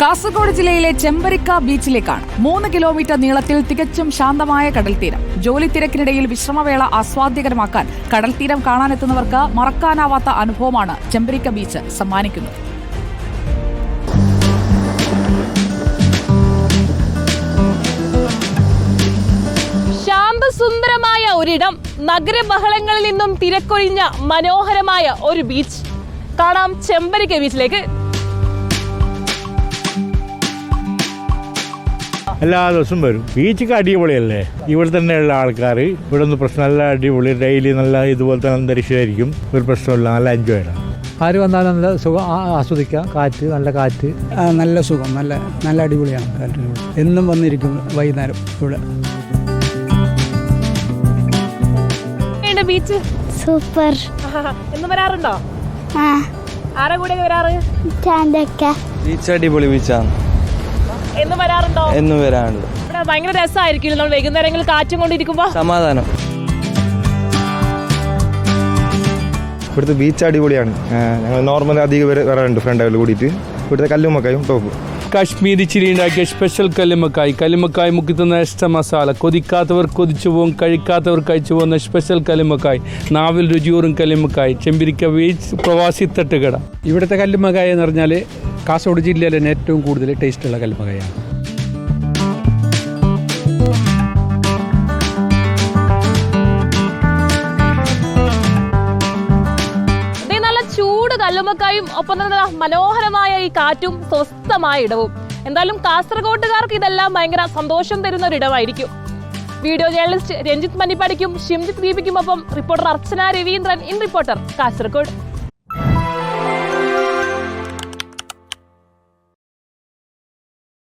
കാസർഗോഡ് ജില്ലയിലെ ചെമ്പരിക്ക ബീച്ചിലേക്കാണ് മൂന്ന് കിലോമീറ്റർ നീളത്തിൽ തികച്ചും ശാന്തമായ കടൽത്തീരം. ജോലി തിരക്കിനിടയിൽ വിശ്രമവേള ആസ്വാദ്യകരമാക്കാൻ കടൽത്തീരം കാണാനെത്തുന്നവർക്ക് മറക്കാനാവാത്ത അനുഭവമാണ് ചെമ്പരിക്ക ബീച്ച് സമ്മാനിക്കുന്നത്. ശാന്തസുന്ദരമായ ഒരിടം നഗരബഹളങ്ങളിൽ നിന്നും തിരക്കൊഴിഞ്ഞ മനോഹരമായ ഒരു ബീച്ച്. കാണാം ചെമ്പരിക്ക ബീച്ചിലേക്ക് എല്ലാ ദിവസവും വരും. ബീച്ചൊക്കെ അടിപൊളിയല്ലേ? ഇവിടെ തന്നെയുള്ള ആൾക്കാർ ഇവിടെ ഒന്നും പ്രശ്നം നല്ല അടിപൊളി ഡെയിലി നല്ല ഇതുപോലെ തന്നെ അന്തരീക്ഷമായിരിക്കും. ഒരു പ്രശ്നമില്ല നല്ല എൻജോയ് ആണ്. ആര് വന്നാലും നല്ല സുഖം. ആ- ആസ്വദിക്കാം. കാറ്റ് നല്ല കാറ്റ്. നല്ല സുഖം. നല്ല നല്ല അടിപൊളിയാണ് കാറ്റ്. എന്നും വന്നിരിക്കും വൈകുന്നേരം ഇവിടെ. ബീച്ച്? സൂപ്പർ. എന്ന് വരാറുണ്ടോ? ആരെ കൂടെ വരാറ്? ബീച്ച് അടിപൊളി ബീച്ചാണ്. എന്ന് വരാറുണ്ടോ? എന്നും വരാറുണ്ട്. ഇവിടെ ഭയങ്കര രസമായിരിക്കും നമ്മൾ വൈകുന്നേരങ്ങളിൽ കാറ്റും കൊണ്ടിരിക്കുമ്പോ. സമാധാനം. ഇവിടുത്തെ ബീച്ച് അടിപൊളിയാണ്. ഞങ്ങൾ നോർമൽ അധികം പേര് വരാറുണ്ട് ഫ്രണ്ടുകൾ കൂടിയിട്ട്. ഇവിടുത്തെ കല്ലുമ്മക്കായും ടോപ്പ് കാശ്മീരി ചിരി ഉണ്ടാക്കിയ സ്പെഷ്യൽ കല്ലുമ്മക്കായ്. കല്ലുമ്മക്കായ് മുക്കി തന്ന ഇഷ്ട മസാല കൊതിക്കാത്തവർ കൊതിച്ചു പോകും കഴിക്കാത്തവർ കഴിച്ചു പോകുന്ന സ്പെഷ്യൽ കല്ലുമ്മക്കായ്. നാവിൽ രുചിയൂറും കല്ലുമ്മക്കായ്. ചെമ്പിരിക്ക ബീച്ച് പ്രവാസി തട്ടുകട. ഇവിടുത്തെ കല്ലുമകായ എന്ന് പറഞ്ഞാൽ കാസർഗോഡ് ജില്ലയിലെ തന്നെ ഏറ്റവും കൂടുതൽ ടേസ്റ്റുള്ള കൽമകയാണ് ചൂട് ഒപ്പം തന്നെ മനോഹരമായ ഈ കാറ്റും സ്വസ്ഥമായ ഇടവും. എന്തായാലും കാസർഗോട്ടുകാർക്ക് ഇതെല്ലാം ഭയങ്കര സന്തോഷം തരുന്ന ഒരു ഇടമായിരിക്കും വീഡിയോ ജേർണലിസ്റ്റ് രഞ്ജിത്ത് മന്നിപ്പാടിക്കും Shimjith ദീപിക്കുമൊപ്പം reporter Archana Raveendran in reporter Kasargod.